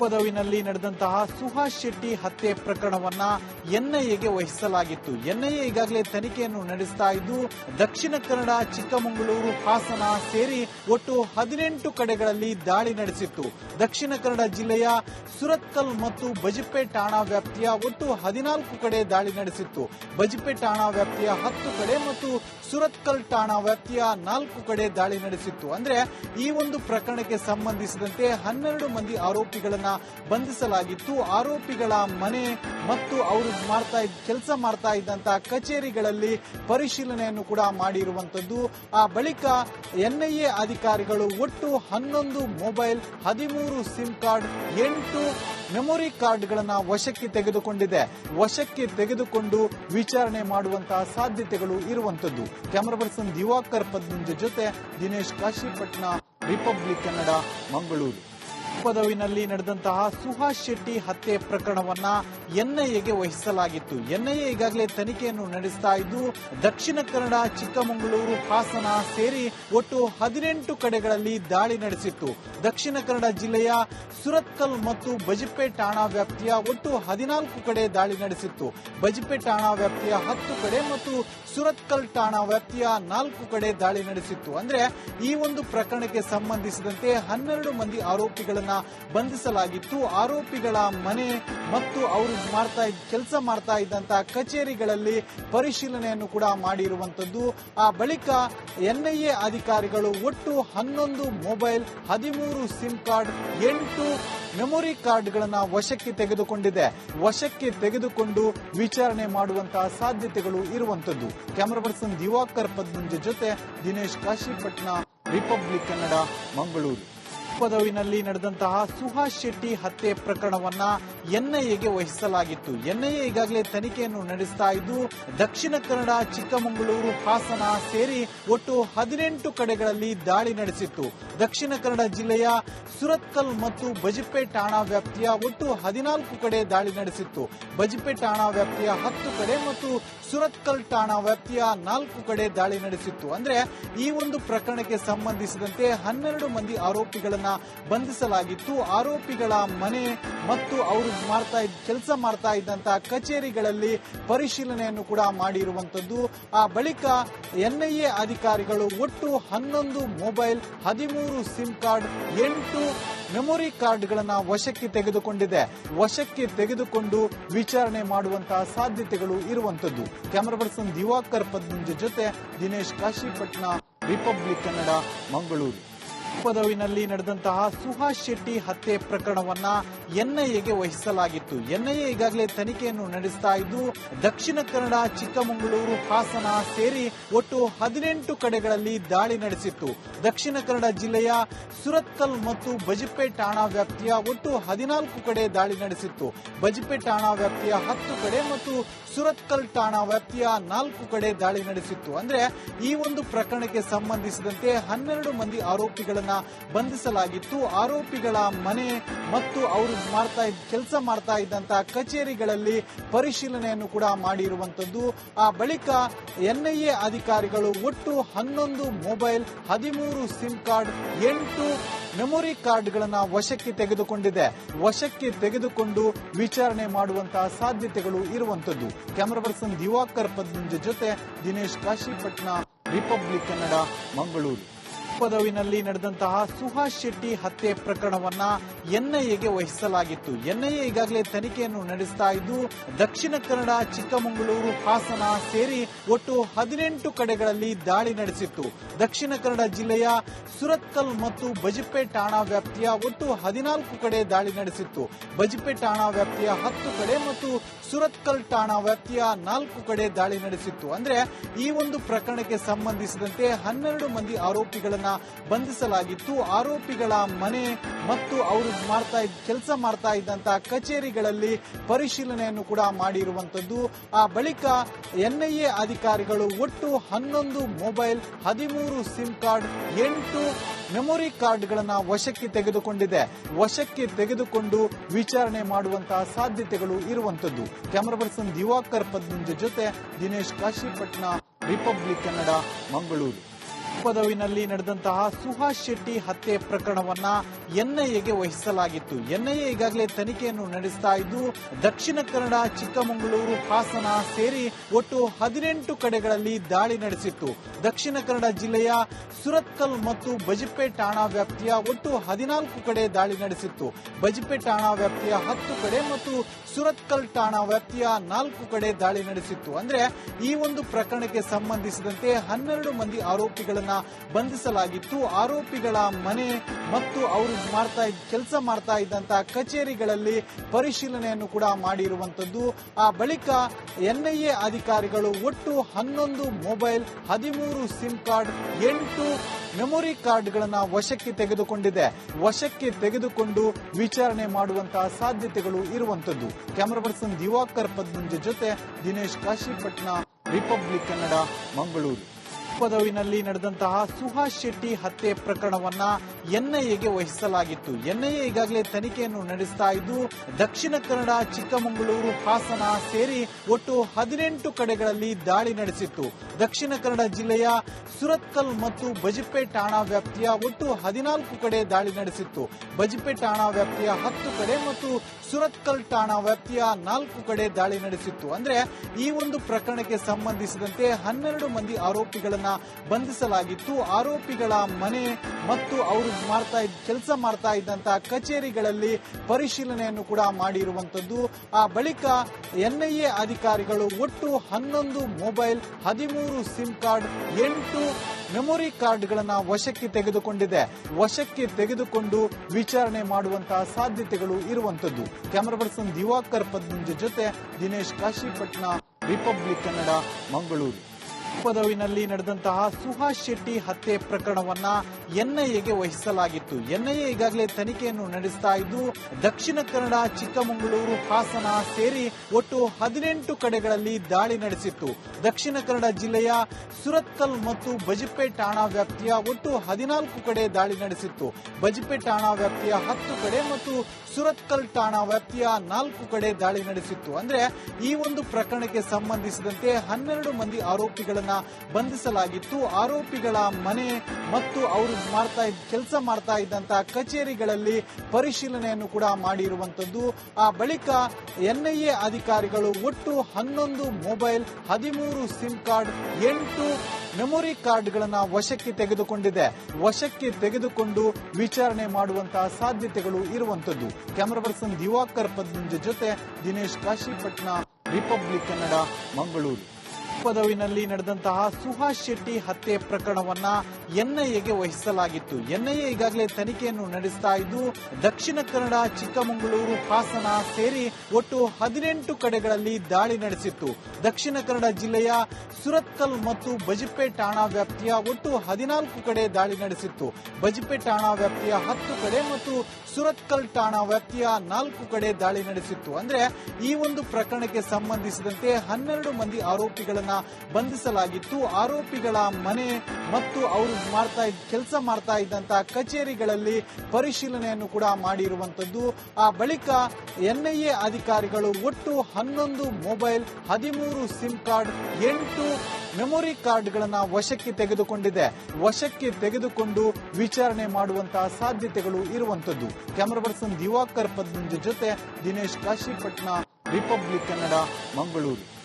ಪದವಿನಲ್ಲಿ ನಡೆದಂತಹ ಸುಹಾಸ್ ಶೆಟ್ಟಿ ಹತ್ಯೆ ಪ್ರಕರಣವನ್ನ ಎನ್ಐಎಗೆ ವಹಿಸಲಾಗಿತ್ತು. ಎನ್ಐಎ ಈಗಾಗಲೇ ತನಿಖೆಯನ್ನು ನಡೆಸ್ತಾ ಇದ್ದು, ದಕ್ಷಿಣ ಕನ್ನಡ, ಚಿಕ್ಕಮಗಳೂರು, ಹಾಸನ ಸೇರಿ ಒಟ್ಟು ಹದಿನೆಂಟು ಕಡೆಗಳಲ್ಲಿ ದಾಳಿ ನಡೆಸಿತ್ತು. ದಕ್ಷಿಣ ಕನ್ನಡ ಜಿಲ್ಲೆಯ ಸುರತ್ಕಲ್ ಮತ್ತು ಬಜಪೆ ಠಾಣಾ ವ್ಯಾಪ್ತಿಯ ಒಟ್ಟು ಹದಿನಾಲ್ಕು ಕಡೆ ದಾಳಿ ನಡೆಸಿತ್ತು. ಬಜಪೆ ಠಾಣಾ ವ್ಯಾಪ್ತಿಯ ಹತ್ತು ಕಡೆ ಮತ್ತು ಸುರತ್ಕಲ್ ಠಾಣಾ ವ್ಯಾಪ್ತಿಯ ನಾಲ್ಕು ಕಡೆ ದಾಳಿ ನಡೆಸಿತ್ತು. ಅಂದ್ರೆ ಈ ಒಂದು ಪ್ರಕರಣಕ್ಕೆ ಸಂಬಂಧಿಸಿದಂತೆ ಹನ್ನೆರಡು ಮಂದಿ ಆರೋಪಿಗಳನ್ನ ಬಂಧಿಸಲಾಗಿತ್ತು. ಆರೋಪಿಗಳ ಮನೆ ಮತ್ತು ಅವರು ಮಾಡ್ತಾ ಕೆಲಸ ಮಾಡ್ತಾ ಇದ್ದಂತಹ ಕಚೇರಿಗಳಲ್ಲಿ ಪರಿಶೀಲನೆಯನ್ನು ಕೂಡ ಮಾಡಿರುವಂತದ್ದು ಆ ಬಳಿಕ ಎನ್ಐಎ ಅಧಿಕಾರಿಗಳು ಒಟ್ಟು ಹನ್ನೊಂದು ಮೊಬೈಲ್, ಹದಿಮೂರು ಸಿಮ್ ಕಾರ್ಡ್, ಎಂಟು ಮೆಮೊರಿ ಕಾರ್ಡ್ಗಳನ್ನ ವಶಕ್ಕೆ ತೆಗೆದುಕೊಂಡಿದೆ. ವಶಕ್ಕೆ ತೆಗೆದುಕೊಂಡು ವಿಚಾರಣೆ ಮಾಡುವಂತಹ ಸಾಧ್ಯತೆಗಳು ಇರುವಂತದ್ದು ಕ್ಯಾಮರಾ ಪರ್ಸನ್ ದಿವಾಕರ್ ಪದ್ಮಂಜ ಜೊತೆ ದಿನೇಶ್ ಕಾಶಿಪಟ್ನ ರಿಪಬ್ಲಿಕ್ ಕನ್ನಡ, ಮಂಗಳೂರು. ಪದವಿನಲ್ಲಿ ನಡೆದಂತಹ ಸುಹಾಸ್ ಶೆಟ್ಟಿ ಹತ್ಯೆ ಪ್ರಕರಣವನ್ನ ಎನ್ಐಎಗೆ ವಹಿಸಲಾಗಿತ್ತು. ಎನ್ಐಎ ಈಗಾಗಲೇ ತನಿಖೆಯನ್ನು ನಡೆಸ್ತಾ ಇದ್ದು, ದಕ್ಷಿಣ ಕನ್ನಡ, ಚಿಕ್ಕಮಗಳೂರು, ಹಾಸನ ಸೇರಿ ಒಟ್ಟು ಹದಿನೆಂಟು ಕಡೆಗಳಲ್ಲಿ ದಾಳಿ ನಡೆಸಿತ್ತು. ದಕ್ಷಿಣ ಕನ್ನಡ ಜಿಲ್ಲೆಯ ಸುರತ್ಕಲ್ ಮತ್ತು ಬಜಪೆ ಠಾಣಾ ವ್ಯಾಪ್ತಿಯ ಒಟ್ಟು ಹದಿನಾಲ್ಕು ಕಡೆ ದಾಳಿ ನಡೆಸಿತ್ತು. ಬಜಪೆ ಠಾಣಾ ವ್ಯಾಪ್ತಿಯ ಹತ್ತು ಕಡೆ ಮತ್ತು ಸುರತ್ಕಲ್ ಠಾಣಾ ವ್ಯಾಪ್ತಿಯ ನಾಲ್ಕು ಕಡೆ ದಾಳಿ ನಡೆಸಿತ್ತು. ಅಂದ್ರೆ ಈ ಒಂದು ಪ್ರಕರಣಕ್ಕೆ ಸಂಬಂಧಿಸಿದಂತೆ ಹನ್ನೆರಡು ಮಂದಿ ಆರೋಪಿಗಳನ್ನ ಬಂಧಿಸಲಾಗಿತ್ತು. ಆರೋಪಿಗಳ ಮನೆ ಮತ್ತು ಅವರು ಮಾಡ್ತಾ ಕೆಲಸ ಮಾಡ್ತಾ ಇದ್ದಂತಹ ಕಚೇರಿಗಳಲ್ಲಿ ಪರಿಶೀಲನೆಯನ್ನು ಕೂಡ ಮಾಡಿರುವಂತದ್ದು. ಆ ಬಳಿಕ ಎನ್ಐಎ ಅಧಿಕಾರಿಗಳು ಒಟ್ಟು ಹನ್ನೊಂದು ಮೊಬೈಲ್, ಹದಿಮೂರು ಸಿಮ್ ಕಾರ್ಡ್, ಎಂಟು ಮೆಮೊರಿ ಕಾರ್ಡ್ಗಳನ್ನು ವಶಕ್ಕೆ ತೆಗೆದುಕೊಂಡಿದೆ. ವಶಕ್ಕೆ ತೆಗೆದುಕೊಂಡು ವಿಚಾರಣೆ ಮಾಡುವಂತಹ ಸಾಧ್ಯತೆಗಳು ಇರುವಂತದ್ದು. ಕ್ಯಾಮರಾ ಪರ್ಸನ್ ದಿವಾಕರ್ ಪದ್ಮಂಜ ಜೊತೆ ದಿನೇಶ್ ಕಾಶಿಪಟ್ನ ರಿಪಬ್ಲಿಕ್ ಕನ್ನಡ, ಮಂಗಳೂರು. ಪದವಿನಲ್ಲಿ ನಡೆದಂತಹ ಸುಹಾಸ್ ಶೆಟ್ಟಿ ಹತ್ಯೆ ಪ್ರಕರಣವನ್ನ ಎನ್ಐಎಗೆ ವಹಿಸಲಾಗಿತ್ತು. ಎನ್ಐಎ ಈಗಾಗಲೇ ತನಿಖೆಯನ್ನು ನಡೆಸ್ತಾ ಇದ್ದು, ದಕ್ಷಿಣ ಕನ್ನಡ, ಚಿಕ್ಕಮಗಳೂರು, ಹಾಸನ ಸೇರಿ ಒಟ್ಟು ಹದಿನೆಂಟು ಕಡೆಗಳಲ್ಲಿ ದಾಳಿ ನಡೆಸಿತ್ತು. ದಕ್ಷಿಣ ಕನ್ನಡ ಜಿಲ್ಲೆಯ ಸುರತ್ಕಲ್ ಮತ್ತು ಬಜಪೆ ಠಾಣಾ ವ್ಯಾಪ್ತಿಯ ಒಟ್ಟು ಹದಿನಾಲ್ಕು ಕಡೆ ದಾಳಿ ನಡೆಸಿತ್ತು. ಬಜಪೆ ಠಾಣಾ ವ್ಯಾಪ್ತಿಯ ಹತ್ತು ಕಡೆ ಮತ್ತು ಸುರತ್ಕಲ್ ಠಾಣಾ ವ್ಯಾಪ್ತಿಯ ನಾಲ್ಕು ಕಡೆ ದಾಳಿ ನಡೆಸಿತ್ತು. ಅಂದ್ರೆ ಈ ಒಂದು ಪ್ರಕರಣಕ್ಕೆ ಸಂಬಂಧಿಸಿದಂತೆ ಹನ್ನೆರಡು ಮಂದಿ ಆರೋಪಿಗಳನ್ನ ಬಂಧಿಸಲಾಗಿತ್ತು. ಆರೋಪಿಗಳ ಮನೆ ಮತ್ತು ಅವರು ಮಾಡ್ತಾ ಕೆಲಸ ಮಾಡ್ತಾ ಇದ್ದಂತಹ ಕಚೇರಿಗಳಲ್ಲಿ ಪರಿಶೀಲನೆಯನ್ನು ಕೂಡ ಮಾಡಿರುವಂತದ್ದು. ಆ ಬಳಿಕ ಎನ್ಐಎ ಅಧಿಕಾರಿಗಳು ಒಟ್ಟು ಹನ್ನೊಂದು ಮೊಬೈಲ್, ಹದಿಮೂರು ಸಿಮ್ ಕಾರ್ಡ್, ಎಂಟು ಮೆಮೊರಿ ಕಾರ್ಡ್ಗಳನ್ನು ವಶಕ್ಕೆ ತೆಗೆದುಕೊಂಡಿದೆ. ವಶಕ್ಕೆ ತೆಗೆದುಕೊಂಡು ವಿಚಾರಣೆ ಮಾಡುವಂತಹ ಸಾಧ್ಯತೆಗಳು ಇರುವಂತದ್ದು. ಕ್ಯಾಮರಾ ಪರ್ಸನ್ ದಿವಾಕರ್ ಪದ್ಮಂಜ ಜೊತೆ ದಿನೇಶ್ ಕಾಶಿಪಟ್ನ ರಿಪಬ್ಲಿಕ್ ಕನ್ನಡ, ಮಂಗಳೂರು. ಪದವಿನಲ್ಲಿ ನಡೆದಂತಹ ಸುಹಾಸ್ ಶೆಟ್ಟಿ ಹತ್ಯೆ ಪ್ರಕರಣವನ್ನ ಎನ್ಐಎಗೆ ವಹಿಸಲಾಗಿತ್ತು. ಎನ್ಐಎ ಈಗಾಗಲೇ ತನಿಖೆಯನ್ನು ನಡೆಸ್ತಾ ಇದ್ದು, ದಕ್ಷಿಣ ಕನ್ನಡ, ಚಿಕ್ಕಮಗಳೂರು, ಹಾಸನ ಸೇರಿ ಒಟ್ಟು ಹದಿನೆಂಟು ಕಡೆಗಳಲ್ಲಿ ದಾಳಿ ನಡೆಸಿತ್ತು. ದಕ್ಷಿಣ ಕನ್ನಡ ಜಿಲ್ಲೆಯ ಸುರತ್ಕಲ್ ಮತ್ತು ಬಜಪೆ ಠಾಣಾ ವ್ಯಾಪ್ತಿಯ ಒಟ್ಟು ಹದಿನಾಲ್ಕು ಕಡೆ ದಾಳಿ ನಡೆಸಿತ್ತು. ಬಜಪೆ ಠಾಣಾ ವ್ಯಾಪ್ತಿಯ ಹತ್ತು ಕಡೆ ಮತ್ತು ಸುರತ್ಕಲ್ ಠಾಣಾ ವ್ಯಾಪ್ತಿಯ ನಾಲ್ಕು ಕಡೆ ದಾಳಿ ನಡೆಸಿತ್ತು. ಅಂದ್ರೆ ಈ ಒಂದು ಪ್ರಕರಣಕ್ಕೆ ಸಂಬಂಧಿಸಿದಂತೆ ಹನ್ನೆರಡು ಮಂದಿ ಆರೋಪಿಗಳನ್ನ ಬಂಧಿಸಲಾಗಿತ್ತು. ಆರೋಪಿಗಳ ಮನೆ ಮತ್ತು ಅವರು ಮಾಡ್ತಾ ಕೆಲಸ ಮಾಡ್ತಾ ಇದ್ದಂತಹ ಕಚೇರಿಗಳಲ್ಲಿ ಪರಿಶೀಲನೆಯನ್ನು ಕೂಡ ಮಾಡಿರುವಂತದ್ದು ಆ ಬಳಿಕ ಎನ್ಐಎ ಅಧಿಕಾರಿಗಳು ಒಟ್ಟು ಹನ್ನೊಂದು ಮೊಬೈಲ್, ಹದಿಮೂರು ಸಿಮ್ ಕಾರ್ಡ್, ಎಂಟು ಮೆಮೊರಿ ಕಾರ್ಡ್ಗಳನ್ನು ವಶಕ್ಕೆ ತೆಗೆದುಕೊಂಡಿದೆ. ವಶಕ್ಕೆ ತೆಗೆದುಕೊಂಡು ವಿಚಾರಣೆ ಮಾಡುವಂತಹ ಸಾಧ್ಯತೆಗಳು ಇರುವಂತದ್ದು ಕ್ಯಾಮರಾ ಪರ್ಸನ್ ದಿವಾಕರ್ ಪದ್ಮಂಜ ಜೊತೆ ದಿನೇಶ್ ಕಾಶಿಪಟ್ನ ರಿಪಬ್ಲಿಕ್ ಕನ್ನಡ, ಮಂಗಳೂರು. ಪದವಿನಲ್ಲಿ ನಡೆದಂತಹ ಸುಹಾಸ್ ಶೆಟ್ಟಿ ಹತ್ಯೆ ಪ್ರಕರಣವನ್ನ ಎನ್ಐಎಗೆ ವಹಿಸಲಾಗಿತ್ತು. ಎನ್ಐಎ ಈಗಾಗಲೇ ತನಿಖೆಯನ್ನು ನಡೆಸ್ತಾ ಇದ್ದು, ದಕ್ಷಿಣ ಕನ್ನಡ, ಚಿಕ್ಕಮಗಳೂರು, ಹಾಸನ ಸೇರಿ ಒಟ್ಟು ಹದಿನೆಂಟು ಕಡೆಗಳಲ್ಲಿ ದಾಳಿ ನಡೆಸಿತ್ತು. ದಕ್ಷಿಣ ಕನ್ನಡ ಜಿಲ್ಲೆಯ ಸುರತ್ಕಲ್ ಮತ್ತು ಬಜಪೆ ಠಾಣಾ ವ್ಯಾಪ್ತಿಯ ಒಟ್ಟು ಹದಿನಾಲ್ಕು ಕಡೆ ದಾಳಿ ನಡೆಸಿತ್ತು. ಬಜಪೆ ಠಾಣಾ ವ್ಯಾಪ್ತಿಯ ಹತ್ತು ಕಡೆ ಮತ್ತು ಸುರತ್ಕಲ್ ಠಾಣಾ ವ್ಯಾಪ್ತಿಯ ನಾಲ್ಕು ಕಡೆ ದಾಳಿ ನಡೆಸಿತ್ತು. ಅಂದ್ರೆ ಈ ಒಂದು ಪ್ರಕರಣಕ್ಕೆ ಸಂಬಂಧಿಸಿದಂತೆ ಹನ್ನೆರಡು ಮಂದಿ ಆರೋಪಿಗಳನ್ನ ಬಂಧಿಸಲಾಗಿತ್ತು. ಆರೋಪಿಗಳ ಮನೆ ಮತ್ತು ಅವರು ಮಾಡ್ತಾ ಕೆಲಸ ಮಾಡ್ತಾ ಇದ್ದಂತಹ ಕಚೇರಿಗಳಲ್ಲಿ ಪರಿಶೀಲನೆಯನ್ನು ಕೂಡ ಮಾಡಿರುವಂತದ್ದು ಆ ಬಳಿಕ ಎನ್ಐಎ ಅಧಿಕಾರಿಗಳು ಒಟ್ಟು ಹನ್ನೊಂದು ಮೊಬೈಲ್, ಹದಿಮೂರು ಸಿಮ್ ಕಾರ್ಡ್, ಎಂಟು ಮೆಮೊರಿ ಕಾರ್ಡ್ಗಳನ್ನ ವಶಕ್ಕೆ ತೆಗೆದುಕೊಂಡಿದೆ. ವಶಕ್ಕೆ ತೆಗೆದುಕೊಂಡು ವಿಚಾರಣೆ ಮಾಡುವಂತಹ ಸಾಧ್ಯತೆಗಳು ಇರುವಂತದ್ದು ಕ್ಯಾಮರಾ ಪರ್ಸನ್ ದಿವಾಕರ್ ಪದ್ಮಂಜ ಜೊತೆ ದಿನೇಶ್ ಕಾಶಿಪಟ್ನ ರಿಪಬ್ಲಿಕ್ ಕನ್ನಡ, ಮಂಗಳೂರು. ಪದವಿನಲ್ಲಿ ನಡೆದಂತಹ ಸುಹಾಸ್ ಶೆಟ್ಟಿ ಹತ್ಯೆ ಪ್ರಕರಣವನ್ನ ಎನ್ಐಎಗೆ ವಹಿಸಲಾಗಿತ್ತು. ಎನ್ಐಎ ಈಗಾಗಲೇ ತನಿಖೆಯನ್ನು ನಡೆಸ್ತಾ ಇದ್ದು, ದಕ್ಷಿಣ ಕನ್ನಡ, ಚಿಕ್ಕಮಗಳೂರು, ಹಾಸನ ಸೇರಿ ಒಟ್ಟು ಹದಿನೆಂಟು ಕಡೆಗಳಲ್ಲಿ ದಾಳಿ ನಡೆಸಿತ್ತು. ದಕ್ಷಿಣ ಕನ್ನಡ ಜಿಲ್ಲೆಯ ಸುರತ್ಕಲ್ ಮತ್ತು ಬಜಪೆ ಠಾಣಾ ವ್ಯಾಪ್ತಿಯ ಒಟ್ಟು ಹದಿನಾಲ್ಕು ಕಡೆ ದಾಳಿ ನಡೆಸಿತ್ತು. ಬಜಪೆ ಠಾಣಾ ವ್ಯಾಪ್ತಿಯ ಹತ್ತು ಕಡೆ ಮತ್ತು ಸುರತ್ಕಲ್ ಠಾಣಾ ವ್ಯಾಪ್ತಿಯ ನಾಲ್ಕು ಕಡೆ ದಾಳಿ ನಡೆಸಿತ್ತು. ಅಂದ್ರೆ ಈ ಒಂದು ಪ್ರಕರಣಕ್ಕೆ ಸಂಬಂಧಿಸಿದಂತೆ ಹನ್ನೆರಡು ಮಂದಿ ಆರೋಪಿಗಳನ್ನ ಬಂಧಿಸಲಾಗಿತ್ತು. ಆರೋಪಿಗಳ ಮನೆ ಮತ್ತು ಅವರು ಮಾಡ್ತಾ ಕೆಲಸ ಮಾಡ್ತಾ ಇದ್ದಂತಹ ಕಚೇರಿಗಳಲ್ಲಿ ಪರಿಶೀಲನೆಯನ್ನು ಕೂಡ ಮಾಡಿರುವಂತದ್ದು. ಆ ಬಳಿಕ ಎನ್ಐಎ ಅಧಿಕಾರಿಗಳು ಒಟ್ಟು ಹನ್ನೊಂದು ಮೊಬೈಲ್, ಹದಿಮೂರು ಸಿಮ್ ಕಾರ್ಡ್, ಎಂಟು ಮೆಮೊರಿ ಕಾರ್ಡ್ಗಳನ್ನು ವಶಕ್ಕೆ ತೆಗೆದುಕೊಂಡಿದೆ. ವಶಕ್ಕೆ ತೆಗೆದುಕೊಂಡು ವಿಚಾರಣೆ ಮಾಡುವಂತಹ ಸಾಧ್ಯತೆಗಳು ಇರುವಂತದ್ದು. ಕ್ಯಾಮರಾ ಪರ್ಸನ್ ದಿವಾಕರ್ ಪದ್ಮಂಜ ಜೊತೆ ದಿನೇಶ್ ಕಾಶಿಪಟ್ನ ರಿಪಬ್ಲಿಕ್ ಕನ್ನಡ, ಮಂಗಳೂರು. ಪದವಿನಲ್ಲಿ ನಡೆದಂತಹ ಸುಹಾಸ್ ಶೆಟ್ಟಿ ಹತ್ಯೆ ಪ್ರಕರಣವನ್ನ ಎನ್ಐಎಗೆ ವಹಿಸಲಾಗಿತ್ತು. ಎನ್ಐಎ ಈಗಾಗಲೇ ತನಿಖೆಯನ್ನು ನಡೆಸ್ತಾ ಇದ್ದು, ದಕ್ಷಿಣ ಕನ್ನಡ, ಚಿಕ್ಕಮಗಳೂರು, ಹಾಸನ ಸೇರಿ ಒಟ್ಟು ಹದಿನೆಂಟು ಕಡೆಗಳಲ್ಲಿ ದಾಳಿ ನಡೆಸಿತ್ತು. ದಕ್ಷಿಣ ಕನ್ನಡ ಜಿಲ್ಲೆಯ ಸುರತ್ಕಲ್ ಮತ್ತು ಬಜಪೆ ಠಾಣಾ ವ್ಯಾಪ್ತಿಯ ಒಟ್ಟು ಹದಿನಾಲ್ಕು ಕಡೆ ದಾಳಿ ನಡೆಸಿತ್ತು. ಬಜಪೆ ಠಾಣಾ ವ್ಯಾಪ್ತಿಯ ಹತ್ತು ಕಡೆ ಮತ್ತು ಸುರತ್ಕಲ್ ಠಾಣಾ ವ್ಯಾಪ್ತಿಯ ನಾಲ್ಕು ಕಡೆ ದಾಳಿ ನಡೆಸಿತ್ತು. ಅಂದ್ರೆ ಈ ಒಂದು ಪ್ರಕರಣಕ್ಕೆ ಸಂಬಂಧಿಸಿದಂತೆ ಹನ್ನೆರಡು ಮಂದಿ ಆರೋಪಿಗಳನ್ನ ಬಂಧಿಸಲಾಗಿತ್ತು. ಆರೋಪಿಗಳ ಮನೆ ಮತ್ತು ಅವರು ಮಾಡ್ತಾ ಕೆಲಸ ಮಾಡ್ತಾ ಇದ್ದಂತಹ ಕಚೇರಿಗಳಲ್ಲಿ ಪರಿಶೀಲನೆಯನ್ನು ಕೂಡ ಮಾಡಿರುವಂತದ್ದು. ಆ ಬಳಿಕ ಎನ್ಐಎ ಅಧಿಕಾರಿಗಳು ಒಟ್ಟು ಹನ್ನೊಂದು ಮೊಬೈಲ್, ಹದಿಮೂರು ಸಿಮ್ ಕಾರ್ಡ್, ಎಂಟು ಮೆಮೊರಿ ಕಾರ್ಡ್ಗಳನ್ನು ವಶಕ್ಕೆ ತೆಗೆದುಕೊಂಡಿದೆ. ವಶಕ್ಕೆ ತೆಗೆದುಕೊಂಡು ವಿಚಾರಣೆ ಮಾಡುವಂತಹ ಸಾಧ್ಯತೆಗಳು ಇರುವಂತದ್ದು. ಕ್ಯಾಮರಾ ಪರ್ಸನ್ ದಿವಾಕರ್ ಪದ್ಮಂಜ ಜೊತೆ ದಿನೇಶ್ ಕಾಶಿಪಟ್ನ ರಿಪಬ್ಲಿಕ್ ಕನ್ನಡ, ಮಂಗಳೂರು. ಪದವಿನಲ್ಲಿ ನಡೆದಂತಹ ಸುಹಾಸ್ ಶೆಟ್ಟಿ ಹತ್ಯೆ ಪ್ರಕರಣವನ್ನ ಎನ್ಐಎಗೆ ವಹಿಸಲಾಗಿತ್ತು. ಎನ್ಐಎ ಈಗಾಗಲೇ ತನಿಖೆಯನ್ನು ನಡೆಸ್ತಾ ಇದ್ದು, ದಕ್ಷಿಣ ಕನ್ನಡ, ಚಿಕ್ಕಮಗಳೂರು, ಹಾಸನ ಸೇರಿ ಒಟ್ಟು ಹದಿನೆಂಟು ಕಡೆಗಳಲ್ಲಿ ದಾಳಿ ನಡೆಸಿತ್ತು. ದಕ್ಷಿಣ ಕನ್ನಡ ಜಿಲ್ಲೆಯ ಸುರತ್ಕಲ್ ಮತ್ತು ಬಜಪೆ ಠಾಣಾ ವ್ಯಾಪ್ತಿಯ ಒಟ್ಟು ಹದಿನಾಲ್ಕು ಕಡೆ ದಾಳಿ ನಡೆಸಿತ್ತು. ಬಜಪೆ ಠಾಣಾ ವ್ಯಾಪ್ತಿಯ ಹತ್ತು ಕಡೆ ಮತ್ತು ಸುರತ್ಕಲ್ ಠಾಣಾ ವ್ಯಾಪ್ತಿಯ ನಾಲ್ಕು ಕಡೆ ದಾಳಿ ನಡೆಸಿತ್ತು. ಅಂದ್ರೆ ಈ ಒಂದು ಪ್ರಕರಣಕ್ಕೆ ಸಂಬಂಧಿಸಿದಂತೆ ಹನ್ನೆರಡು ಮಂದಿ ಆರೋಪಿಗಳನ್ನ ಬಂಧಿಸಲಾಗಿತ್ತು. ಆರೋಪಿಗಳ ಮನೆ ಮತ್ತು ಅವರು ಮಾಡ್ತಾ ಕೆಲಸ ಮಾಡ್ತಾ ಇದ್ದಂತಹ ಕಚೇರಿಗಳಲ್ಲಿ ಪರಿಶೀಲನೆಯನ್ನು ಕೂಡ ಮಾಡಿರುವಂತದ್ದು. ಆ ಬಳಿಕ ಎನ್ಐಎ ಅಧಿಕಾರಿಗಳು ಒಟ್ಟು ಹನ್ನೊಂದು ಮೊಬೈಲ್, ಹದಿಮೂರು ಸಿಮ್ ಕಾರ್ಡ್, ಎಂಟು ಮೆಮೊರಿ ಕಾರ್ಡ್ಗಳನ್ನು ವಶಕ್ಕೆ ತೆಗೆದುಕೊಂಡಿದೆ. ವಶಕ್ಕೆ ತೆಗೆದುಕೊಂಡು ವಿಚಾರಣೆ ಮಾಡುವಂತಹ ಸಾಧ್ಯತೆಗಳು ಇರುವಂತದ್ದು. ಕ್ಯಾಮರಾ ಪರ್ಸನ್ ದಿವಾಕರ್ ಪದ್ಮಂಜ ಜೊತೆ ದಿನೇಶ್ ಕಾಶಿಪಟ್ನ ರಿಪಬ್ಲಿಕ್ ಕನ್ನಡ, ಮಂಗಳೂರು. ಪದವಿನಲ್ಲಿ ನಡೆದಂತಹ ಸುಹಾಸ್ ಶೆಟ್ಟಿ ಹತ್ಯೆ ಪ್ರಕರಣವನ್ನ ಎನ್ಐಎಗೆ ವಹಿಸಲಾಗಿತ್ತು. ಎನ್ಐಎ ಈಗಾಗಲೇ ತನಿಖೆಯನ್ನು ನಡೆಸ್ತಾ ಇದ್ದು, ದಕ್ಷಿಣ ಕನ್ನಡ, ಚಿಕ್ಕಮಗಳೂರು, ಹಾಸನ ಸೇರಿ ಒಟ್ಟು ಹದಿನೆಂಟು ಕಡೆಗಳಲ್ಲಿ ದಾಳಿ ನಡೆಸಿತ್ತು. ದಕ್ಷಿಣ ಕನ್ನಡ ಜಿಲ್ಲೆಯ ಸುರತ್ಕಲ್ ಮತ್ತು ಬಜಪೆ ಠಾಣಾ ವ್ಯಾಪ್ತಿಯ ಒಟ್ಟು ಹದಿನಾಲ್ಕು ಕಡೆ ದಾಳಿ ನಡೆಸಿತ್ತು. ಬಜಪೆ ಠಾಣಾ ವ್ಯಾಪ್ತಿಯ ಹತ್ತು ಕಡೆ ಮತ್ತು ಸುರತ್ಕಲ್ ಠಾಣಾ ವ್ಯಾಪ್ತಿಯ ನಾಲ್ಕು ಕಡೆ ದಾಳಿ ನಡೆಸಿತ್ತು. ಅಂದ್ರೆ ಈ ಒಂದು ಪ್ರಕರಣಕ್ಕೆ ಸಂಬಂಧಿಸಿದಂತೆ ಹನ್ನೆರಡು ಮಂದಿ ಆರೋಪಿಗಳನ್ನ ಬಂಧಿಸಲಾಗಿತ್ತು. ಆರೋಪಿಗಳ ಮನೆ ಮತ್ತು ಅವರು ಮಾಡ್ತಾ ಕೆಲಸ ಮಾಡ್ತಾ ಇದ್ದಂತಹ ಕಚೇರಿಗಳಲ್ಲಿ ಪರಿಶೀಲನೆಯನ್ನು ಕೂಡ ಮಾಡಿರುವಂತದ್ದು. ಆ ಬಳಿಕ ಎನ್ಐಎ ಅಧಿಕಾರಿಗಳು ಒಟ್ಟು ಹನ್ನೊಂದು ಮೊಬೈಲ್, ಹದಿಮೂರು ಸಿಮ್ ಕಾರ್ಡ್, ಎಂಟು ಮೆಮೊರಿ ಕಾರ್ಡ್ಗಳನ್ನು ವಶಕ್ಕೆ ತೆಗೆದುಕೊಂಡಿದೆ. ವಶಕ್ಕೆ ತೆಗೆದುಕೊಂಡು ವಿಚಾರಣೆ ಮಾಡುವಂತಹ ಸಾಧ್ಯತೆಗಳು ಇರುವಂತದ್ದು. ಕ್ಯಾಮರಾ ಪರ್ಸನ್ ದಿವಾಕರ್ ಪದ್ಮಂಜ ಜೊತೆ ದಿನೇಶ್ ಕಾಶಿಪಟ್ನ ರಿಪಬ್ಲಿಕ್ ಕನ್ನಡ, ಮಂಗಳೂರು.